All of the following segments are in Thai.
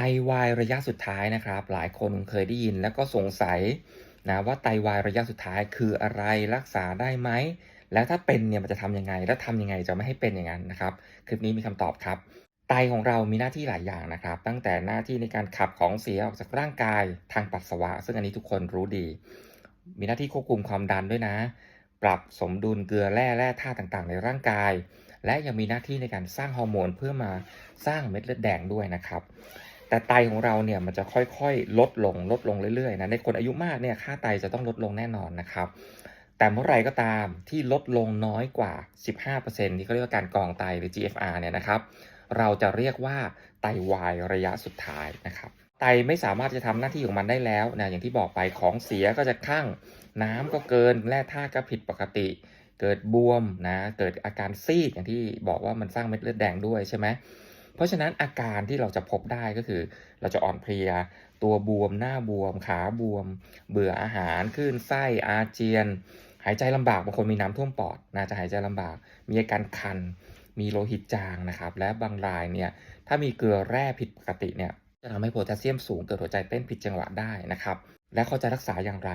ไตวายระยะสุดท้ายนะครับ หลายคนเคยได้ยินแล้วก็สงสัยนะว่าไตวายระยะสุดท้ายคืออะไรรักษาได้ไหม แล้วถ้าเป็นเนี่ยมันจะทำยังไง แล้วทำยังไงจะไม่ให้เป็นอย่างนั้นนะครับ คลิปนี้มีคำตอบครับ ไตของเรามีหน้าที่หลายอย่างนะครับ ตั้งแต่หน้าที่ในการขับของเสียออกจากร่างกายทางปัสสาวะ ซึ่งอันนี้ทุกคนรู้ดี มีหน้าที่ควบคุมความดันด้วยนะ ปรับสมดุลเกลือแร่แร่ธาตุต่างๆ ในร่างกาย และยังมีหน้าที่ในการสร้างฮอร์โมนเพื่อมาสร้างเม็ดเลือดแดงด้วยนะครับ แต่ไตของเราเนี่ยมันจะค่อยๆ ลดลงลดลงเรื่อยๆนะในคนอายุมากเนี่ยค่าไตจะต้องลดลงแน่นอนนะครับ แต่เมื่อไรก็ตามที่ลดลงน้อยกว่า 15%ที่เขาเรียกว่าการกองไตหรือ GFR เนี่ยนะครับเราจะเรียกว่าไตวายระยะสุดท้ายนะครับ ไตไม่สามารถจะทำหน้าที่ของมันได้แล้วนะอย่างที่บอกไปของเสียก็จะคั่งน้ำก็เกินแร่ธาตุก็ผิดปกติ เกิดบวมนะเกิดอาการซีดอย่างที่บอกว่ามันสร้างเม็ดเลือดแดงด้วยใช่ไหม เพราะฉะนั้นอาการที่เราจะพบได้ก็คือ เราจะอ่อนเพลีย ตัวบวม หน้าบวม ขาบวม เบื่ออาหารคลื่นไส้อาเจียน หายใจลำบากบางคนมีน้ำท่วมปอดน่าจะหายใจลำบาก มีอาการคัน มีโลหิตจางนะครับ และบางรายเนี่ยถ้ามีเกลือแร่ผิดปกติเนี่ยจะทำให้โพแทสเซียมสูงเกิดหัวใจเต้นผิดจังหวะได้นะครับ และเขาจะรักษาอย่างไร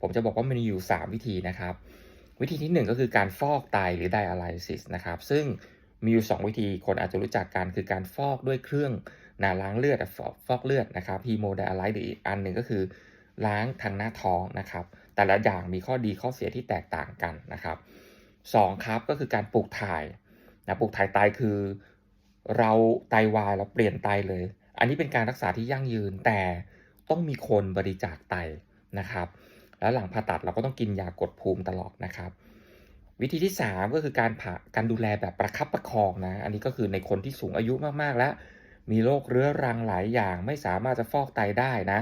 ผมจะบอกว่ามันมีอยู่ 3 วิธีนะครับ วิธีที่ 1 ก็คือการฟอกไตหรือ dialysis นะครับ ซึ่ง มีอยู่ 2 วิธีคนอาจจะรู้จักกันคือการฟอกด้วยเครื่องนาล้างเลือดฟอกฟอกเลือดนะครับ hemodialysis หรืออีกอันหนึ่งก็คือล้างทางหน้าท้องนะครับ แต่ละอย่างมีข้อดีข้อเสียที่แตกต่างกันนะครับสองครับก็คือการปลูกถ่ายนะปลูกถ่ายไตคือ เราไตวายเราเปลี่ยนไตเลย อันนี้เป็นการรักษาที่ยั่งยืนแต่ต้องมีคนบริจาคไตนะครับ แล้วหลังผ่าตัดเราก็ต้องกินยากดภูมิตลอดนะครับ วิธีที่ 3 ก็คือการผ่าการดูแลแบบประคับประคองนะ อันนี้ก็คือในคนที่สูงอายุมากๆแล้ว มีโรคเรื้อรังหลายอย่างไม่สามารถจะฟอกไตได้นะ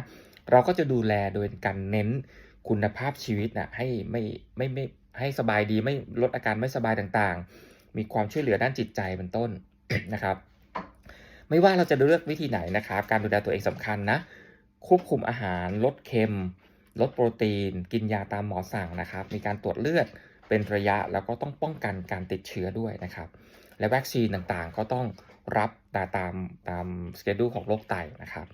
เราก็จะดูแลโดยการเน้นคุณภาพชีวิตนะให้ไม่ไม่ไม่ให้สบายดีไม่ลดอาการไม่สบายต่างๆ มีความช่วยเหลือด้านจิตใจเป็นต้นนะครับ ไม่ว่าเราจะเลือกวิธีไหนนะครับ การดูแลตัวเองสำคัญนะ ควบคุมอาหารลดเค็ม ลดโปรตีน กินยาตามหมอสั่งนะครับ มีการตรวจเลือด เป็นระยะแล้วก็ต้องป้องกันการติดเชื้อด้วยนะครับ และวัคซีนต่างๆ ก็ต้องรับตาตามตามสเกดูของโรคไตนะครับ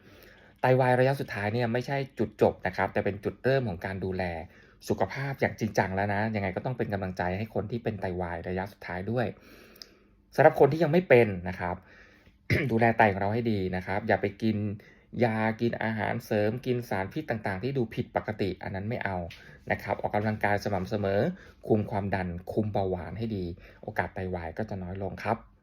ไตวายระยะสุดท้ายเนี่ยไม่ใช่จุดจบนะครับ แต่เป็นจุดเริ่มของการดูแลสุขภาพอย่างจริงจังแล้วนะ ยังไงก็ต้องเป็นกำลังใจให้คนที่เป็นไตวายระยะสุดท้ายด้วยสำหรับคนที่ยังไม่เป็นนะครับ ดูแลไตของเราให้ดีนะครับ อย่าไปกิน ยากินอาหารเสริมกินสารพิษต่างๆ ที่ดูผิดปกติอันนั้นไม่เอานะครับ ออกกำลังกายสม่ำเสมอ คุมความดันคุมเบาหวานให้ดี โอกาสไตวายก็จะน้อยลงครับ